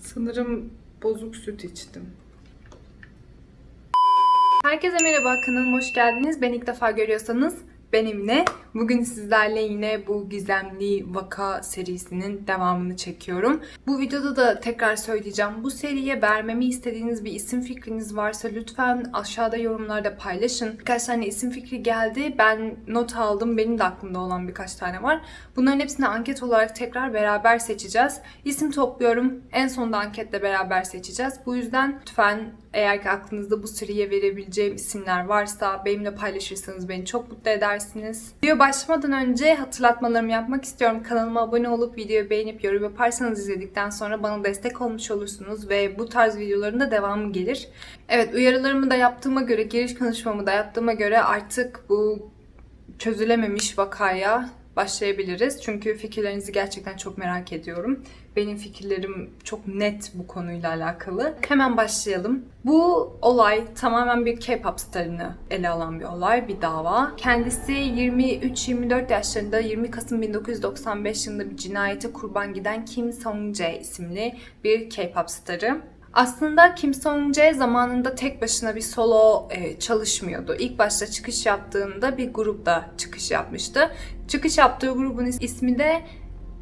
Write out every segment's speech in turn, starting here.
Sanırım bozuk süt içtim. Herkese merhaba, kanalıma hoş geldiniz. Beni ilk defa görüyorsanız ben Emine. Bugün sizlerle yine bu gizemli vaka serisinin devamını çekiyorum. Bu videoda da tekrar söyleyeceğim. Bu seriye vermemi istediğiniz bir isim fikriniz varsa lütfen aşağıda yorumlarda paylaşın. Birkaç tane isim fikri geldi. Ben not aldım. Benim de aklımda olan birkaç tane var. Bunların hepsini anket olarak tekrar beraber seçeceğiz. İsim topluyorum. En sonunda anketle beraber seçeceğiz. Bu yüzden lütfen eğer ki aklınızda bu seriye verebileceğim isimler varsa benimle paylaşırsanız beni çok mutlu edersiniz. Video başlamadan önce hatırlatmalarımı yapmak istiyorum. Kanalıma abone olup videoyu beğenip yorum yaparsanız izledikten sonra bana destek olmuş olursunuz ve bu tarz videoların da devamı gelir. Evet uyarılarımı da yaptığıma göre, giriş konuşmamı da yaptığıma göre artık bu çözülememiş vakaya başlayabiliriz. Çünkü fikirlerinizi gerçekten çok merak ediyorum. Benim fikirlerim çok net bu konuyla alakalı. Hemen başlayalım. Bu olay tamamen bir K-pop starını ele alan bir olay, bir dava. Kendisi 23-24 yaşlarında 20 Kasım 1995 yılında bir cinayete kurban giden Kim Song-jae isimli bir K-pop starı. Aslında Kim Song-jae zamanında tek başına bir solo e, çalışmıyordu. İlk başta çıkış yaptığında bir grupla çıkış yapmıştı. Çıkış yaptığı grubun is- ismi de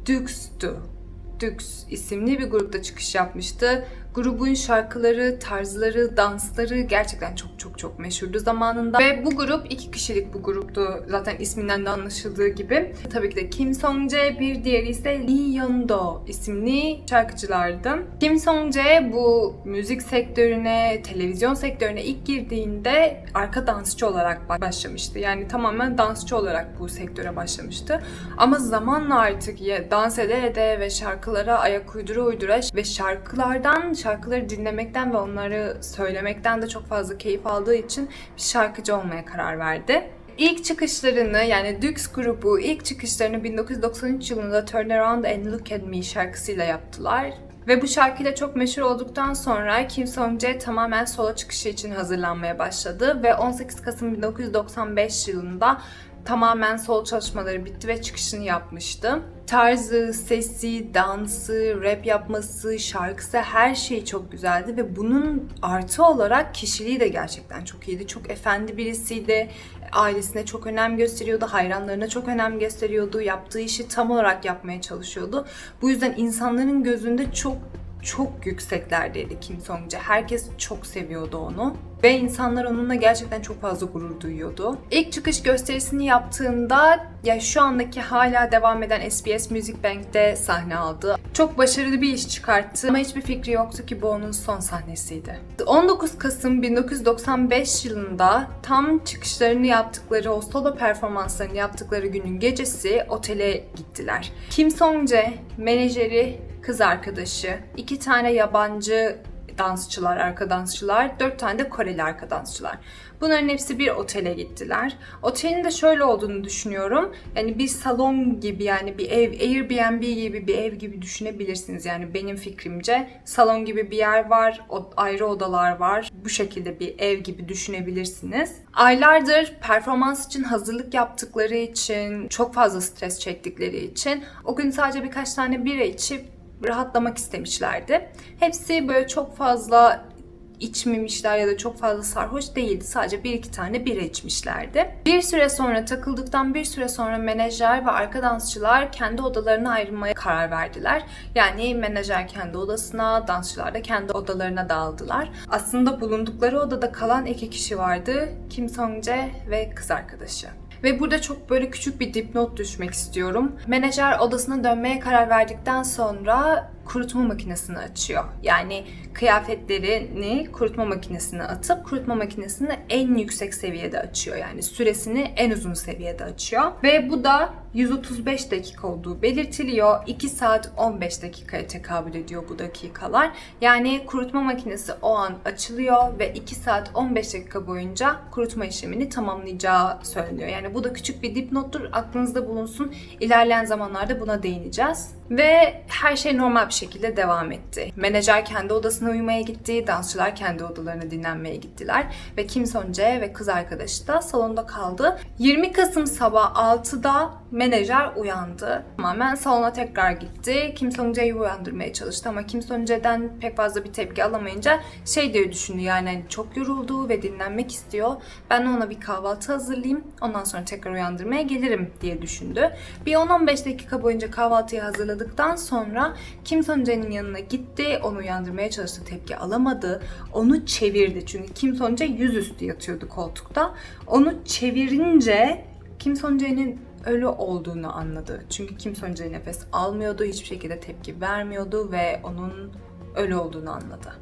Dux'tu. Dux isimli bir grupta çıkış yapmıştı. Grubun şarkıları, tarzları, dansları gerçekten çok çok çok meşhurdu zamanında. Ve bu grup iki kişilik bu gruptu. Zaten isminden de anlaşıldığı gibi. Tabii ki de Kim Song-jae, bir diğeri ise Lee Yeon-do isimli şarkıcılardı. Kim Song-jae bu müzik sektörüne, televizyon sektörüne ilk girdiğinde arka dansçı olarak başlamıştı. Yani tamamen dansçı olarak bu sektöre başlamıştı. Ama zamanla artık ya dans ede ede ve şarkılara ayak uydura uydura ve şarkılardan, şarkıları dinlemekten ve onları söylemekten de çok fazla keyif aldığı için bir şarkıcı olmaya karar verdi. İlk çıkışlarını yani Dux grubu ilk çıkışlarını 1993 yılında Turn Around and Look at Me şarkısıyla yaptılar. Ve bu şarkıyla çok meşhur olduktan sonra Kim Song-jae tamamen solo çıkışı için hazırlanmaya başladı ve 18 Kasım 1995 yılında tamamen solo çalışmaları bitti ve çıkışını yapmıştı. Tarzı, sesi, dansı, rap yapması, şarkısı her şeyi çok güzeldi ve bunun artı olarak kişiliği de gerçekten çok iyiydi. Çok efendi birisiydi. Ailesine çok önem gösteriyordu, hayranlarına çok önem gösteriyordu. Yaptığı işi tam olarak yapmaya çalışıyordu. Bu yüzden insanların gözünde çok çok yükseklerdeydi Kim Song-jae. Herkes çok seviyordu onu. Ve insanlar onunla gerçekten çok fazla gurur duyuyordu. İlk çıkış gösterisini yaptığında ya şu andaki hala devam eden SBS Music Bank'te sahne aldı. Çok başarılı bir iş çıkarttı ama hiçbir fikri yoktu ki bu onun son sahnesiydi. 19 Kasım 1995 yılında tam çıkışlarını yaptıkları, o solo performanslarını yaptıkları günün gecesi otele gittiler. Kim Song-jae, menajeri, kız arkadaşı, iki tane yabancı dansçılar, arka dansçılar, dört tane de Koreli arka dansçılar. Bunların hepsi bir otele gittiler. Otelin de şöyle olduğunu düşünüyorum. Yani bir salon gibi yani bir ev, Airbnb gibi bir ev gibi düşünebilirsiniz. Yani benim fikrimce salon gibi bir yer var, ayrı odalar var. Bu şekilde bir ev gibi düşünebilirsiniz. Aylardır performans için hazırlık yaptıkları için, çok fazla stres çektikleri için o gün sadece birkaç tane bira içip rahatlamak istemişlerdi. Hepsi böyle çok fazla içmemişler ya da çok fazla sarhoş değildi. Sadece bir iki tane bira içmişlerdi. Bir süre sonra takıldıktan bir süre sonra menajer ve arka dansçılar kendi odalarına ayrılmaya karar verdiler. Yani menajer kendi odasına, dansçılar da kendi odalarına dağıldılar. Aslında bulundukları odada kalan iki kişi vardı. Kim Song-jae ve kız arkadaşı. Ve burada çok böyle küçük bir dipnot düşmek istiyorum. Menajer odasına dönmeye karar verdikten sonra kurutma makinesini açıyor. Yani kıyafetlerini kurutma makinesine atıp kurutma makinesini en yüksek seviyede açıyor. Yani süresini en uzun seviyede açıyor. Ve bu da 135 dakika olduğu belirtiliyor. 2 saat 15 dakikaya tekabül ediyor bu dakikalar. Yani kurutma makinesi o an açılıyor ve 2 saat 15 dakika boyunca kurutma işlemini tamamlayacağı söyleniyor. Yani bu da küçük bir dipnottur. Aklınızda bulunsun. İlerleyen zamanlarda buna değineceğiz. Ve her şey normal bir şekilde devam etti. Menajer kendi odasına uyumaya gitti, dansçılar kendi odalarına dinlenmeye gittiler ve Kim Son-jae ve kız arkadaşı da salonda kaldı. 20 Kasım sabah 6'da menajer uyandı. Tamamen salona tekrar gitti. Kim Song-jae'yi uyandırmaya çalıştı ama Kim Song-jae'den pek fazla bir tepki alamayınca şey diye düşündü yani hani çok yoruldu ve dinlenmek istiyor. Ben ona bir kahvaltı hazırlayayım. Ondan sonra tekrar uyandırmaya gelirim diye düşündü. Bir 10-15 dakika boyunca kahvaltıyı hazırladıktan sonra Kim Song-jae'nin yanına gitti. Onu uyandırmaya çalıştı. Tepki alamadı. Onu çevirdi. Çünkü Kim Song-jae yüzüstü yatıyordu koltukta. Onu çevirince Kim Song-jae'nin ölü olduğunu anladı. Çünkü Kim Song-jae nefes almıyordu, hiçbir şekilde tepki vermiyordu ve onun ölü olduğunu anladı.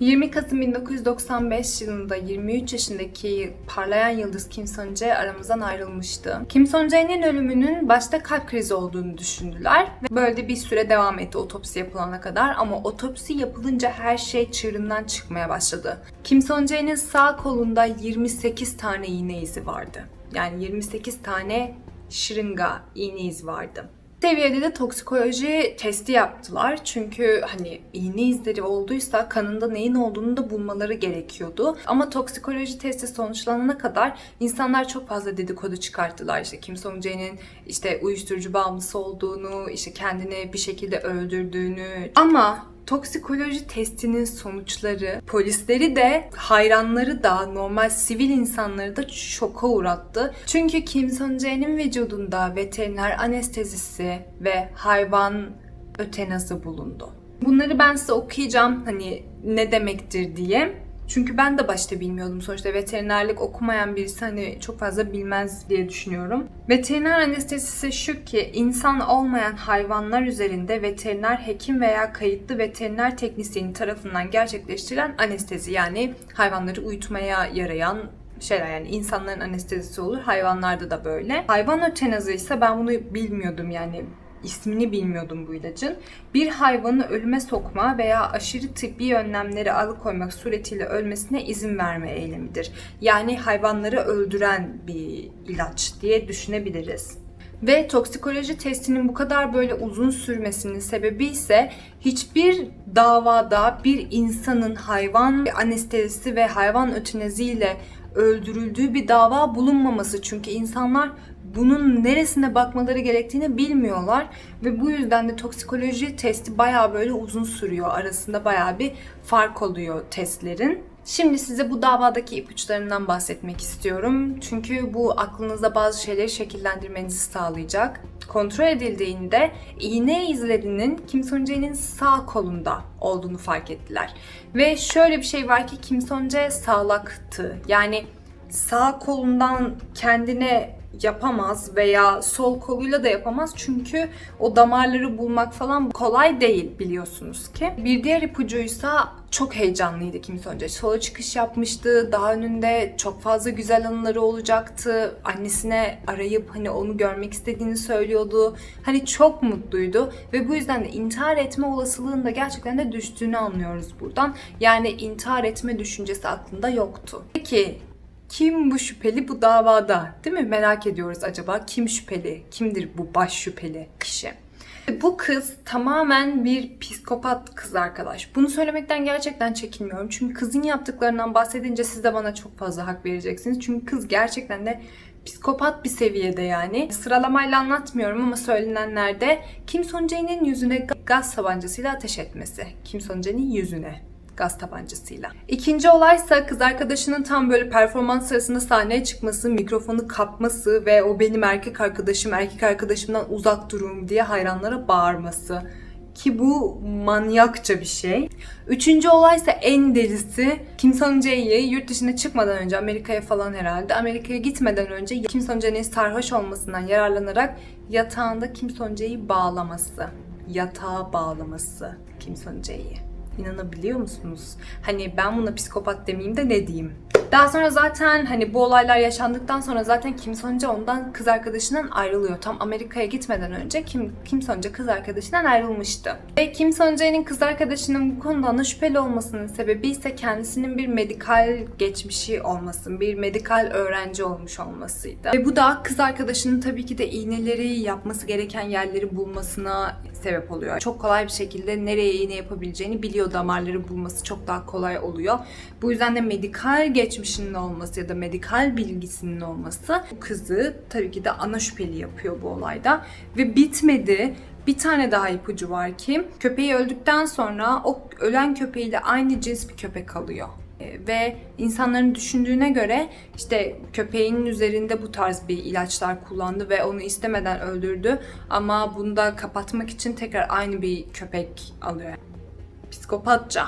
20 Kasım 1995 yılında 23 yaşındaki parlayan yıldız Kim Son-jae aramızdan ayrılmıştı. Kim Son-jae'nin ölümünün başta kalp krizi olduğunu düşündüler ve böyle bir süre devam etti otopsi yapılana kadar ama otopsi yapılınca her şey çığırından çıkmaya başladı. Kim Son-jae'nin sağ kolunda 28 tane iğne izi vardı. Yani 28 tane şırınga iğne izi vardı seviyede de toksikoloji testi yaptılar. Çünkü hani iğne izleri olduysa kanında neyin olduğunu da bulmaları gerekiyordu. Ama toksikoloji testi sonuçlanana kadar insanlar çok fazla dedikodu çıkarttılar. İşte Kim Song Jae'nin işte uyuşturucu bağımlısı olduğunu, işte kendini bir şekilde öldürdüğünü. Ama toksikoloji testinin sonuçları polisleri de hayranları da normal sivil insanları da şoka uğrattı. Çünkü Kim Son Jae'nin vücudunda veteriner anestezisi ve hayvan ötenazı bulundu. Bunları ben size okuyacağım hani ne demektir diye. Çünkü ben de başta bilmiyordum. Sonuçta veterinerlik okumayan birisi hani çok fazla bilmez diye düşünüyorum. Veteriner anestezisi şu ki insan olmayan hayvanlar üzerinde veteriner hekim veya kayıtlı veteriner teknisyeni tarafından gerçekleştirilen anestezi yani hayvanları uyutmaya yarayan şeyler yani insanların anestezisi olur. Hayvanlarda da böyle. Hayvan ötenazı ise ben bunu bilmiyordum yani ismini bilmiyordum bu ilacın. Bir hayvanı ölüme sokma veya aşırı tıbbi önlemleri alıkoymak suretiyle ölmesine izin verme eylemidir. Yani hayvanları öldüren bir ilaç diye düşünebiliriz. Ve toksikoloji testinin bu kadar böyle uzun sürmesinin sebebi ise hiçbir davada bir insanın hayvan anestezisi ve hayvan ötenaziyle öldürüldüğü bir dava bulunmaması. Çünkü insanlar bunun neresine bakmaları gerektiğini bilmiyorlar ve bu yüzden de toksikoloji testi bayağı böyle uzun sürüyor. Arasında bayağı bir fark oluyor testlerin. Şimdi size bu davadaki ipuçlarından bahsetmek istiyorum. Çünkü bu aklınızda bazı şeyleri şekillendirmenizi sağlayacak. Kontrol edildiğinde iğne izlerinin Kim Son-jae'nin sağ kolunda olduğunu fark ettiler. Ve şöyle bir şey var ki Kim Son-jae sağlaktı. Yani sağ kolundan kendine yapamaz veya sol koluyla da yapamaz çünkü o damarları bulmak falan kolay değil biliyorsunuz ki. Bir diğer ipucuysa çok heyecanlıydı Kim Son-jae. Sola çıkış yapmıştı. Daha önünde çok fazla güzel anıları olacaktı. Annesine arayıp hani onu görmek istediğini söylüyordu. Hani çok mutluydu ve bu yüzden de intihar etme olasılığının da gerçekten de düştüğünü anlıyoruz buradan. Yani intihar etme düşüncesi aklında yoktu. Peki kim bu şüpheli bu davada? Değil mi? Merak ediyoruz acaba kim şüpheli? Kimdir bu baş şüpheli kişi? Bu kız tamamen bir psikopat kız arkadaş. Bunu söylemekten gerçekten çekinmiyorum. Çünkü kızın yaptıklarından bahsedince siz de bana çok fazla hak vereceksiniz. Çünkü kız gerçekten de psikopat bir seviyede yani. Sıralamayla anlatmıyorum ama söylenenlerde Kim Son yüzüne gaz tabancasıyla ateş etmesi. Kim Son yüzüne gaz tabancasıyla. İkinci olaysa kız arkadaşının tam böyle performans sırasında sahneye çıkması, mikrofonu kapması ve o benim erkek arkadaşım, erkek arkadaşımdan uzak durun diye hayranlara bağırması. Ki bu manyakça bir şey. Üçüncü olaysa en delisi Kim Son yurt dışına çıkmadan önce Amerika'ya falan herhalde Amerika'ya gitmeden önce Kim Son Jae'nin sarhoş olmasından yararlanarak yatağında Kim Son bağlaması. Yatağa bağlaması Kim Son. İnanabiliyor musunuz? Hani ben buna psikopat demeyeyim de ne diyeyim? Daha sonra zaten hani bu olaylar yaşandıktan sonra zaten Kim Sonca ondan kız arkadaşından ayrılıyor. Tam Amerika'ya gitmeden önce Kim, Kim Sonca kız arkadaşından ayrılmıştı. Ve Kim Sonca'nın kız arkadaşının bu konuda ana şüpheli olmasının sebebi ise kendisinin bir medikal geçmişi olması, bir medikal öğrenci olmuş olmasıydı. Ve bu da kız arkadaşının tabii ki de iğneleri yapması gereken yerleri bulmasına sebep oluyor. Çok kolay bir şekilde nereye iğne yapabileceğini biliyor damarları bulması çok daha kolay oluyor. Bu yüzden de medikal geçmişinin olması ya da medikal bilgisinin olması bu kızı tabii ki de ana şüpheli yapıyor bu olayda. Ve bitmedi. Bir tane daha ipucu var ki köpeği öldükten sonra o ölen köpeğiyle aynı cins bir köpek kalıyor. E, Ve insanların düşündüğüne göre işte köpeğin üzerinde bu tarz bir ilaçlar kullandı ve onu istemeden öldürdü. Ama bunu da kapatmak için tekrar aynı bir köpek alıyor. Psikopatça.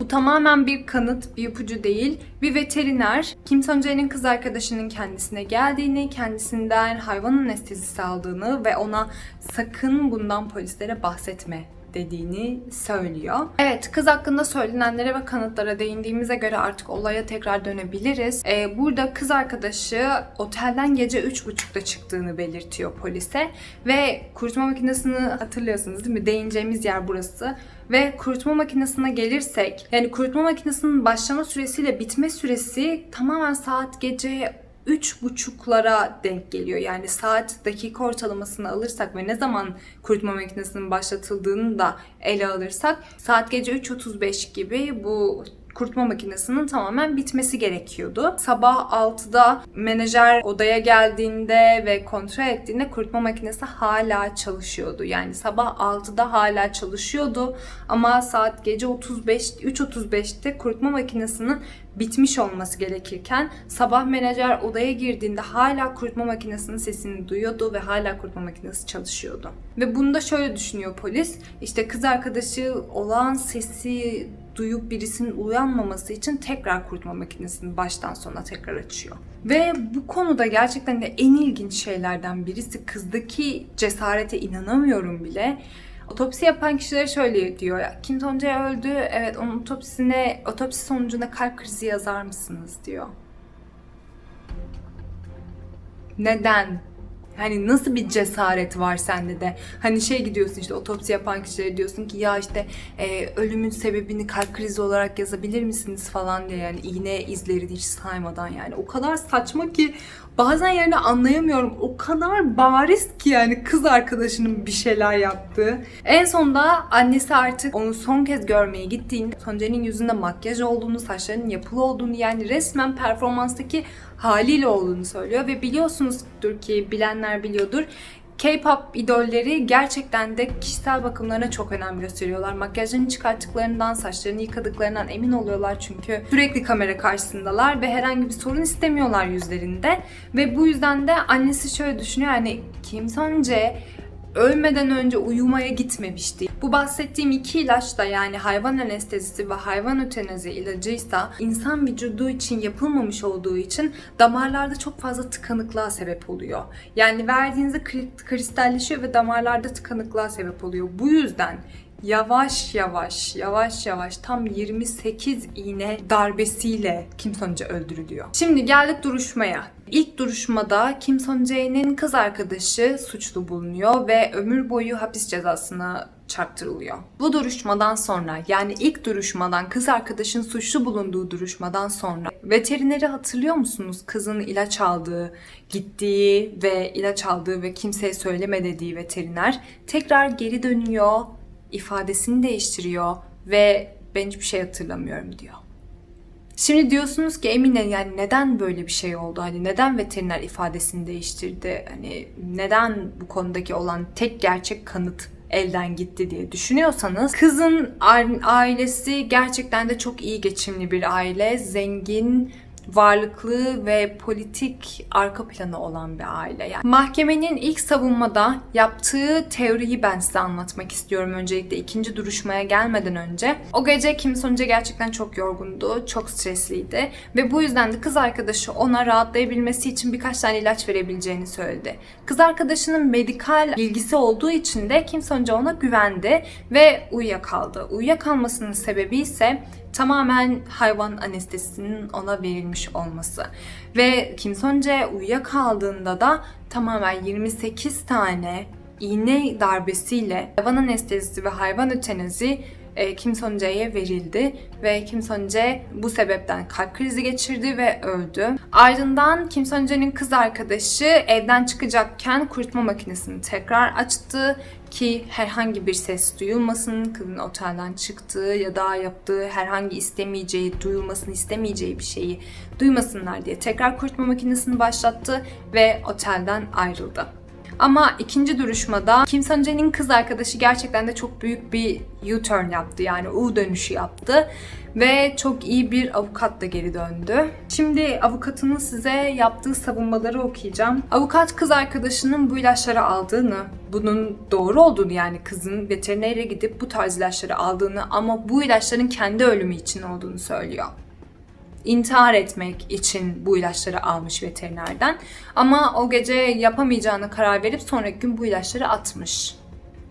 Bu tamamen bir kanıt, bir ipucu değil. Bir veteriner Kim Son-jae'nin kız arkadaşının kendisine geldiğini, kendisinden hayvan anestezisi aldığını ve ona sakın bundan polislere bahsetme dediğini söylüyor. Evet, kız hakkında söylenenlere ve kanıtlara değindiğimize göre artık olaya tekrar dönebiliriz. Ee, burada kız arkadaşı otelden gece 3.30'da çıktığını belirtiyor polise ve kurutma makinesini hatırlıyorsunuz değil mi? Değineceğimiz yer burası. Ve kurutma makinesine gelirsek, yani kurutma makinesinin başlama süresiyle bitme süresi tamamen saat gece üç buçuklara denk geliyor. Yani saat dakika ortalamasını alırsak ve ne zaman kurutma makinesinin başlatıldığını da ele alırsak saat gece 3.35 gibi bu kurutma makinesinin tamamen bitmesi gerekiyordu. Sabah 6'da menajer odaya geldiğinde ve kontrol ettiğinde kurutma makinesi hala çalışıyordu. Yani sabah 6'da hala çalışıyordu ama saat gece 35 3.35'te kurutma makinesinin bitmiş olması gerekirken sabah menajer odaya girdiğinde hala kurutma makinesinin sesini duyuyordu ve hala kurutma makinesi çalışıyordu. Ve bunu da şöyle düşünüyor polis. İşte kız arkadaşı olağan sesi duyup birisinin uyanmaması için tekrar kurutma makinesini baştan sona tekrar açıyor. Ve bu konuda gerçekten de en ilginç şeylerden birisi kızdaki cesarete inanamıyorum bile. Otopsi yapan kişilere şöyle diyor. Kim Sonca öldü. Evet onun otopsisine, otopsi sonucunda kalp krizi yazar mısınız diyor. Neden? Hani nasıl bir cesaret var sende de? Hani şey gidiyorsun işte otopsi yapan kişilere diyorsun ki ya işte e, ölümün sebebini kalp krizi olarak yazabilir misiniz falan diye yani iğne izleri hiç saymadan yani o kadar saçma ki bazen yani anlayamıyorum. O kadar bariz ki yani kız arkadaşının bir şeyler yaptığı. En sonunda annesi artık onu son kez görmeye gittiğinde Sonce'nin yüzünde makyaj olduğunu, saçlarının yapılı olduğunu yani resmen performanstaki haliyle olduğunu söylüyor ve biliyorsunuzdur ki bilenler biliyordur. K-pop idolleri gerçekten de kişisel bakımlarına çok önem gösteriyorlar. Makyajlarını çıkarttıklarından, saçlarını yıkadıklarından emin oluyorlar çünkü sürekli kamera karşısındalar ve herhangi bir sorun istemiyorlar yüzlerinde. Ve bu yüzden de annesi şöyle düşünüyor yani Kim Son-jae ölmeden önce uyumaya gitmemişti. Bu bahsettiğim iki ilaç da yani hayvan anestezisi ve hayvan ötenazi ilacıysa insan vücudu için yapılmamış olduğu için damarlarda çok fazla tıkanıklığa sebep oluyor. Yani verdiğinizde kri- kristalleşiyor ve damarlarda tıkanıklığa sebep oluyor. Bu yüzden yavaş yavaş yavaş yavaş tam 28 iğne darbesiyle Kim Son-jae öldürülüyor. Şimdi geldik duruşmaya. İlk duruşmada Kim Son-jae'nin kız arkadaşı suçlu bulunuyor ve ömür boyu hapis cezasına çarptırılıyor. Bu duruşmadan sonra yani ilk duruşmadan kız arkadaşın suçlu bulunduğu duruşmadan sonra veterineri hatırlıyor musunuz? Kızın ilaç aldığı, gittiği ve ilaç aldığı ve kimseye söyleme dediği veteriner tekrar geri dönüyor, ifadesini değiştiriyor ve ben hiçbir şey hatırlamıyorum diyor. Şimdi diyorsunuz ki Emine yani neden böyle bir şey oldu? Hani neden veteriner ifadesini değiştirdi? Hani neden bu konudaki olan tek gerçek kanıt elden gitti diye düşünüyorsanız kızın ailesi gerçekten de çok iyi geçimli bir aile. Zengin varlıklı ve politik arka planı olan bir aile. Yani mahkemenin ilk savunmada yaptığı teoriyi ben size anlatmak istiyorum öncelikle ikinci duruşmaya gelmeden önce. O gece Kim Sonca gerçekten çok yorgundu, çok stresliydi ve bu yüzden de kız arkadaşı ona rahatlayabilmesi için birkaç tane ilaç verebileceğini söyledi. Kız arkadaşının medikal bilgisi olduğu için de Kim Sonca ona güvendi ve uyuyakaldı. Uyuyakalmasının sebebi ise tamamen hayvan anestezisinin ona verilmiş olması. Ve Kim Sonce uyuyakaldığında da tamamen 28 tane iğne darbesiyle hayvan anestezisi ve hayvan ötenezi e, Kim Son-jae'ye verildi ve Kim Son-jae bu sebepten kalp krizi geçirdi ve öldü. Ardından Kim Son-jae'nin kız arkadaşı evden çıkacakken kurutma makinesini tekrar açtı ki herhangi bir ses duyulmasın, kızın otelden çıktığı ya da yaptığı herhangi istemeyeceği, duyulmasını istemeyeceği bir şeyi duymasınlar diye tekrar kurutma makinesini başlattı ve otelden ayrıldı. Ama ikinci duruşmada Kim Son-jae'nin kız arkadaşı gerçekten de çok büyük bir U-turn yaptı. Yani U dönüşü yaptı. Ve çok iyi bir avukatla geri döndü. Şimdi avukatının size yaptığı savunmaları okuyacağım. Avukat kız arkadaşının bu ilaçları aldığını, bunun doğru olduğunu yani kızın veterinere gidip bu tarz ilaçları aldığını ama bu ilaçların kendi ölümü için olduğunu söylüyor intihar etmek için bu ilaçları almış veterinerden. Ama o gece yapamayacağını karar verip sonraki gün bu ilaçları atmış.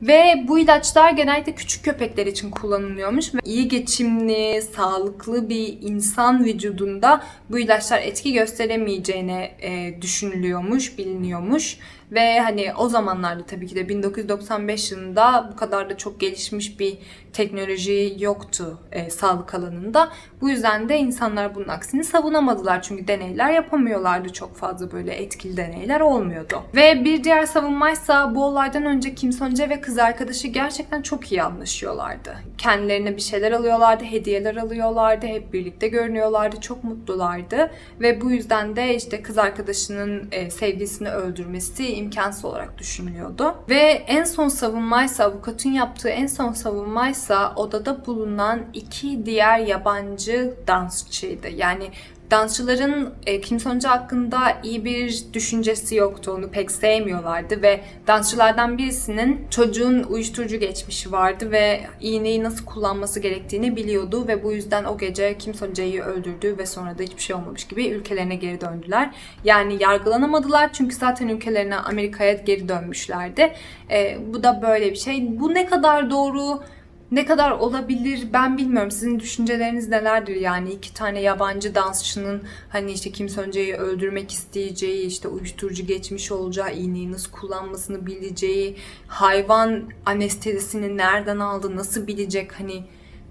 Ve bu ilaçlar genellikle küçük köpekler için kullanılıyormuş ve iyi geçimli, sağlıklı bir insan vücudunda bu ilaçlar etki gösteremeyeceğine e, düşünülüyormuş, biliniyormuş. Ve hani o zamanlarda tabii ki de 1995 yılında bu kadar da çok gelişmiş bir teknoloji yoktu e, sağlık alanında. Bu yüzden de insanlar bunun aksini savunamadılar. Çünkü deneyler yapamıyorlardı çok fazla böyle etkili deneyler olmuyordu. Ve bir diğer savunmaysa bu olaydan önce Kim Sonce ve kız arkadaşı gerçekten çok iyi anlaşıyorlardı. Kendilerine bir şeyler alıyorlardı, hediyeler alıyorlardı, hep birlikte görünüyorlardı, çok mutlulardı. Ve bu yüzden de işte kız arkadaşının e, sevgilisini öldürmesi imkansız olarak düşünülüyordu. Ve en son savunmaysa, avukatın yaptığı en son savunmaysa odada bulunan iki diğer yabancı dansçıydı. Yani Dansçıların e, Kim Sonca hakkında iyi bir düşüncesi yoktu. Onu pek sevmiyorlardı ve dansçılardan birisinin çocuğun uyuşturucu geçmişi vardı ve iğneyi nasıl kullanması gerektiğini biliyordu ve bu yüzden o gece Kim Sonca'yı öldürdü ve sonra da hiçbir şey olmamış gibi ülkelerine geri döndüler. Yani yargılanamadılar çünkü zaten ülkelerine Amerika'ya geri dönmüşlerdi. E, bu da böyle bir şey. Bu ne kadar doğru ne kadar olabilir ben bilmiyorum. Sizin düşünceleriniz nelerdir yani iki tane yabancı dansçının hani işte Kim Sönce'yi öldürmek isteyeceği, işte uyuşturucu geçmiş olacağı, iğneyi nasıl kullanmasını bileceği, hayvan anestezisini nereden aldı, nasıl bilecek hani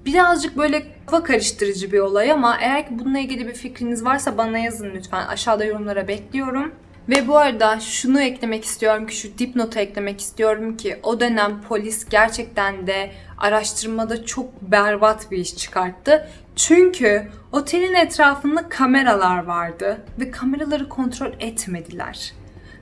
birazcık böyle kafa karıştırıcı bir olay ama eğer ki bununla ilgili bir fikriniz varsa bana yazın lütfen. Aşağıda yorumlara bekliyorum. Ve bu arada şunu eklemek istiyorum ki şu dipnotu eklemek istiyorum ki o dönem polis gerçekten de araştırmada çok berbat bir iş çıkarttı. Çünkü otelin etrafında kameralar vardı ve kameraları kontrol etmediler.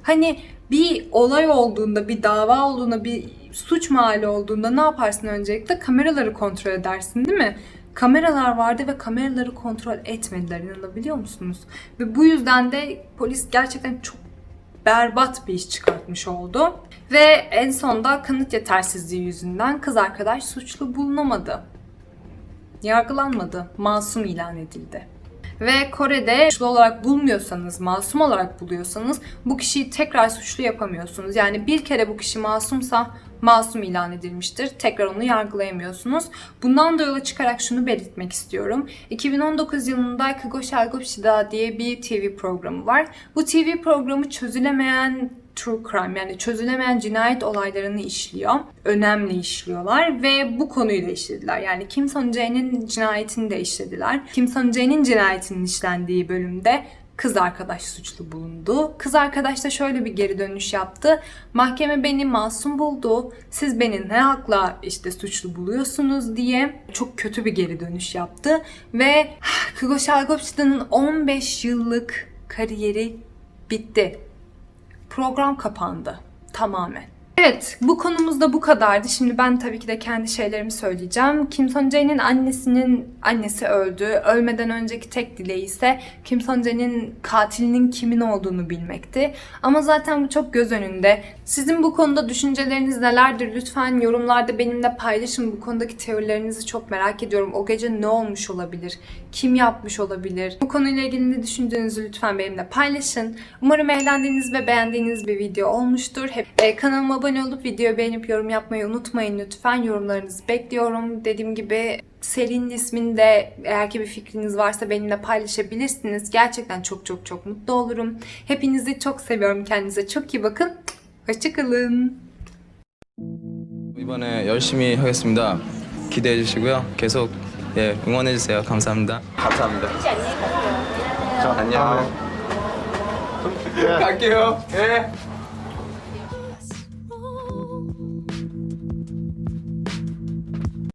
Hani bir olay olduğunda, bir dava olduğunda, bir suç mahalli olduğunda ne yaparsın öncelikle? Kameraları kontrol edersin değil mi? Kameralar vardı ve kameraları kontrol etmediler inanabiliyor musunuz? Ve bu yüzden de polis gerçekten çok berbat bir iş çıkartmış oldu. Ve en sonda kanıt yetersizliği yüzünden kız arkadaş suçlu bulunamadı. Yargılanmadı, masum ilan edildi. Ve Kore'de suçlu olarak bulmuyorsanız, masum olarak buluyorsanız bu kişiyi tekrar suçlu yapamıyorsunuz. Yani bir kere bu kişi masumsa masum ilan edilmiştir. Tekrar onu yargılayamıyorsunuz. Bundan da yola çıkarak şunu belirtmek istiyorum. 2019 yılında Kıgoşel Gopşida diye bir TV programı var. Bu TV programı çözülemeyen true crime yani çözülemeyen cinayet olaylarını işliyor. Önemli işliyorlar ve bu konuyu da işlediler. Yani Kim Son Jae'nin cinayetini de işlediler. Kim Son Jae'nin cinayetinin işlendiği bölümde kız arkadaş suçlu bulundu. Kız arkadaş da şöyle bir geri dönüş yaptı. Mahkeme beni masum buldu. Siz beni ne hakla işte suçlu buluyorsunuz diye çok kötü bir geri dönüş yaptı. Ve Kygo Shalgopchida'nın 15 yıllık kariyeri bitti. Program kapandı tamamen. Evet, bu konumuzda bu kadardı. Şimdi ben tabii ki de kendi şeylerimi söyleyeceğim. Kim Son Jae'nin annesinin annesi öldü. Ölmeden önceki tek dileği ise Kim Son Jae'nin katilinin kimin olduğunu bilmekti. Ama zaten bu çok göz önünde. Sizin bu konuda düşünceleriniz nelerdir? Lütfen yorumlarda benimle paylaşın. Bu konudaki teorilerinizi çok merak ediyorum. O gece ne olmuş olabilir? Kim yapmış olabilir? Bu konuyla ilgili ne düşündüğünüzü lütfen benimle paylaşın. Umarım eğlendiğiniz ve beğendiğiniz bir video olmuştur. Hep e, kanalıma abone olup videoyu beğenip yorum yapmayı unutmayın lütfen. Yorumlarınızı bekliyorum. Dediğim gibi serinin ismini de eğer ki bir fikriniz varsa benimle paylaşabilirsiniz. Gerçekten çok çok çok mutlu olurum. Hepinizi çok seviyorum. Kendinize çok iyi bakın. Hoşçakalın. 이번에 열심히 하겠습니다. 기대해 주시고요. 계속 예, 응원해 주세요. 감사합니다. 감사합니다. 안녕. 갈게요. 예.